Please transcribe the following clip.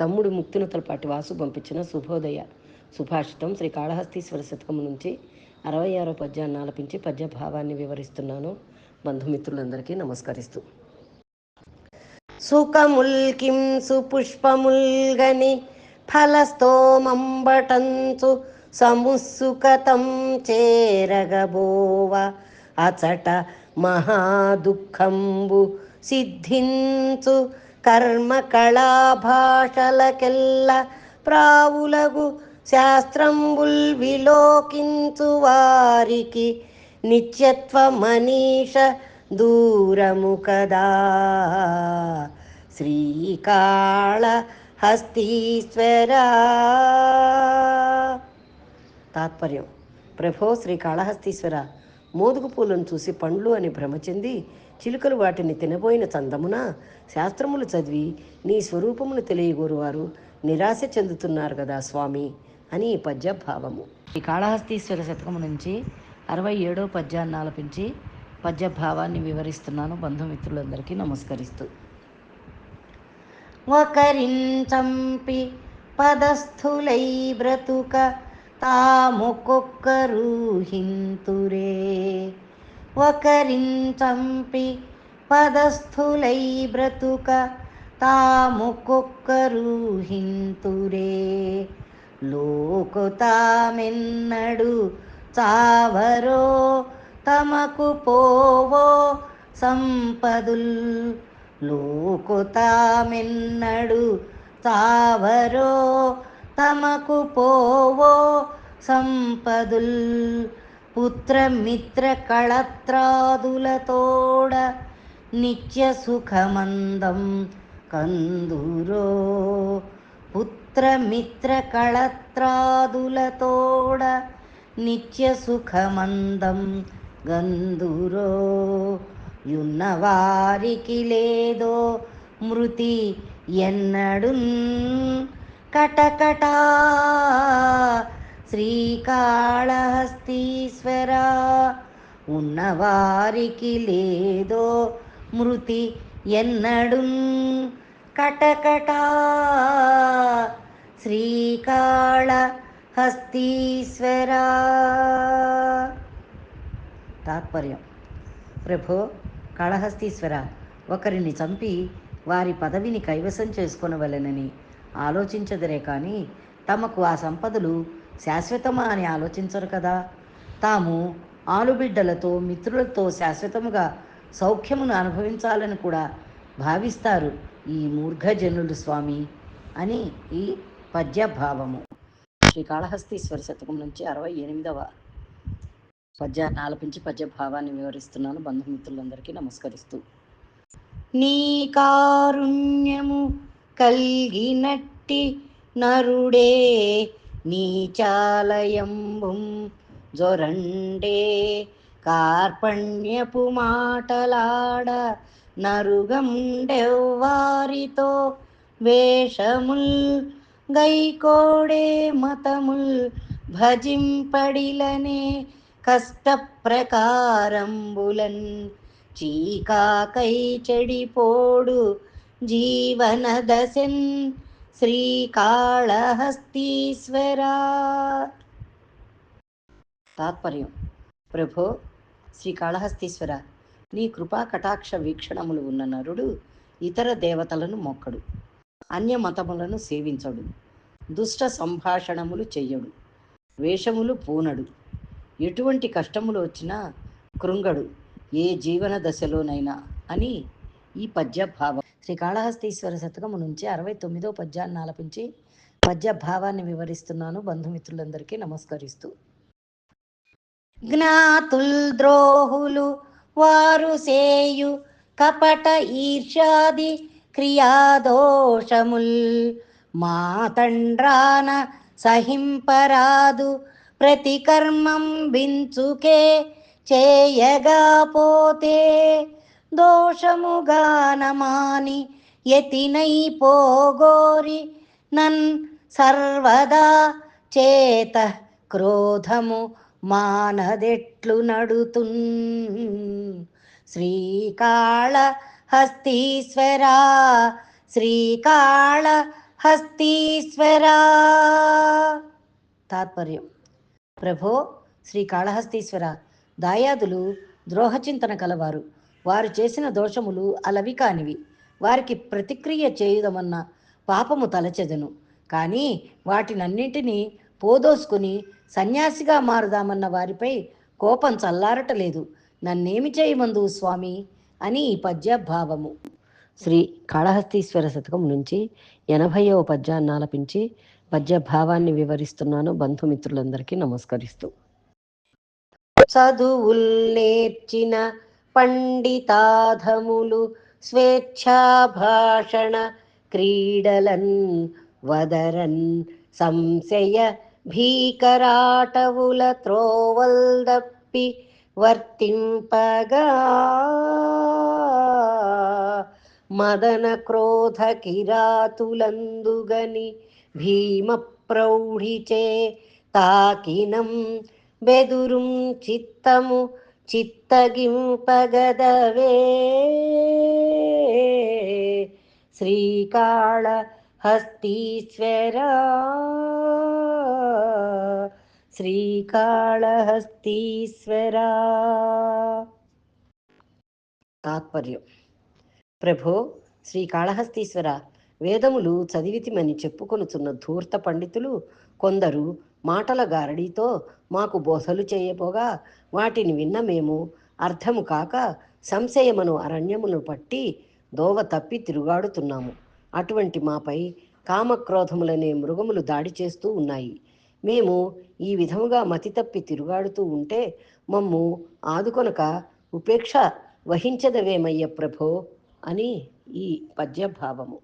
తమ్ముడు ముక్తినుతలపాటి వాసు పంపించిన శుభోదయ సుభాషితం శ్రీ కాళహస్తీశ్వర శతకం నుంచి అరవై ఆరో పద్యాన్ని ఆలపించి పద్యభావాన్ని వివరిస్తున్నాను. బంధుమిత్రులందరికీ నమస్కరిస్తూ. సుఖముల్ కిం సుపుష్పముల్గని ఫలస్తోమంబటంచు సముసుకతం చేరగబోవ అచట మహాదుఃఖంబు సిద్ధించు కర్మ కళాభాషలకెల్ల ప్రావులగు శాస్త్రంబుల్ విలోకించు వారికి నిత్యత్వ మనీష దూరము కదా. శ్రీకాళ హస్తీశ్వరా తాత్పర్యం. ప్రభో శ్రీకాళహస్తీశ్వర. మోదుగు పూలను చూసి పండ్లు అని భ్రమ చెంది చిలుకలు వాటిని తినబోయిన చందమున శాస్త్రములు చదివి నీ స్వరూపమును తెలియగోరువారు నిరాశ చెందుతున్నారు కదా స్వామి అని ఈ పద్య భావము ఈ కాళహస్తీశ్వర శతకము నుంచి అరవై ఏడో పద్యాన్ని ఆలపించి పద్య భావాన్ని వివరిస్తున్నాను. బంధుమిత్రులందరికీ నమస్కరిస్తూ. ఒకరించంపి పదస్థులై బ్రతుక తాముకొక్కరు హింతురే. ఒకరించంపి పదస్థులై బ్రతుక తాముకొక్కరు హింతురే. లోకుతామెన్నడు చావరో తమకు పోవో సంపదుల్. లోకుతామెన్నడు చావరో తమకు పోవో సంపదుల్ పుత్రమిత్ర కళత్రాదులతోడ నిత్య సుఖమందం కందురో పుత్రమిత్ర కళత్రాదులతోడ నిత్య సుఖమందం గందురో యున్నవారికి లేదో మృతి ఎన్నడున్ కటకటా. శ్రీకాళహస్తీశ్వర ఉన్నవారికి లేదో మృతి ఎన్నడుం కటకట. శ్రీకాళహస్తీశ్వరా. తాత్పర్యం. ప్రభో కాళహస్తీశ్వర ఒకరిని చంపి వారి పదవిని కైవసం చేసుకొనవలెనని ఆలోచించదరే కానీ తమకు ఆ సంపదలు శాశ్వతమా అని ఆలోచించరు కదా. తాము ఆలుబిడ్డలతో మిత్రులతో శాశ్వతముగా సౌఖ్యమును అనుభవించాలని కూడా భావిస్తారు ఈ మూర్ఘజనులు స్వామి అని ఈ పద్యభావము. శ్రీకాళహస్తీశ్వర శ్రీ శతకం నుంచి అరవై ఎనిమిదవ పద్య ఆలపించి పద్యభావాన్ని వివరిస్తున్నాను. బంధుమిత్రులందరికీ నమస్కరిస్తూ. నీ కారుణ్యము కల్గినట్టి నరుడే నీచాలయంబుం జొరండే. కార్పణ్యపు మాటలాడ నరుగండెవ్వారితో వేషముల్ గైకోడే మతముల్ భజింపడిలనే కష్టప్రకారంబులన్ చీకాకై చెడిపోడు జీవన దశన్ శ్రీకాళహస్తీశ్వరా తాత్పర్యం ప్రభో శ్రీకాళహస్తీశ్వర నీ కృపా కటాక్ష వీక్షణములు ఉన్న నరుడు ఇతర దేవతలను మొక్కడు అన్య మతములను సేవించడు దుష్ట సంభాషణములు చెయ్యడు వేషములు పూనడు ఎటువంటి కష్టములు వచ్చినా కృంగడు ఏ జీవన దశలోనైనా అని ఈ పద్య శ్రీకాళహస్తీశ్వర శతకము నుంచి అరవై తొమ్మిదో పద్యాన్ని ఆలపించి పద్య భావాన్ని వివరిస్తున్నాను. బంధుమిత్రులందరికీ నమస్కరిస్తూ. జ్ఞాతుల్ ద్రోహులు వారు సేయు కపట ఈర్ష్యాది క్రియాదోషముల్. మా తండ్రాన సహింపరాదు ప్రతి కర్మం బించుకే చేయగా పోతే దోషముగానమాని యతినై పోగోరి నన్ సర్వదా చేత క్రోధము మానదెట్లు నడుతున్ శ్రీకాళ హస్తీశ్వరా శ్రీకాళ హస్తీశ్వరా తాత్పర్యం ప్రభో శ్రీకాళహస్తీశ్వర దాయాదులు ద్రోహచింతన కలవారు వారు చేసిన దోషములు అలవి కానివి. వారికి ప్రతిక్రియ చేయుదమన్న పాపము తలచెదను. కానీ వాటినన్నింటినీ పోదోసుకుని సన్యాసిగా మారుదామన్న వారిపై కోపం చల్లారటలేదు నన్నేమి చేయమందు స్వామి? అని ఈ పద్య భావము శ్రీ కాళహస్తీశ్వర శతకం నుంచి ఎనభైవ పద్యాన్ని ఆలపించి పద్య భావాన్ని వివరిస్తున్నాను బంధుమిత్రులందరికీ నమస్కరిస్తూ. చదువుల్ నేర్చిన పండితాధములు స్వేచ్ఛాభాషణ క్రీడలన్ వదరన్ సంశయ భీకరాటవుల త్రోవల్దప్పి వర్తింపగా మదన క్రోధ కిరాతులందుగని భీమ ప్రౌఢిచే తాకినం బెదురుం చిత్తము చిత్తగింపగదవే. శ్రీకాళహస్తీశ్వరా. శ్రీకాళహస్తీశ్వరా. తాత్పర్యం. ప్రభో శ్రీకాళహస్తీశ్వర వేదములు చదివితిమని చెప్పుకొనుచున్న ధూర్త పండితులు కొందరు మాటల గారడీతో మాకు బోధలు చేయబోగా వాటిని విన్న మేము అర్థము కాక సంశయమును అరణ్యమును పట్టి దోవ తప్పి తిరుగాడుతున్నాము. అటువంటి మాపై కామక్రోధములనే మృగములు దాడి చేస్తూ ఉన్నాయి. మేము ఈ విధముగా మతి తప్పి తిరుగాడుతూ ఉంటే మమ్ము ఆదుకొనక ఉపేక్ష వహించదవేమయ్య ప్రభో అని ఈ పద్యభావము.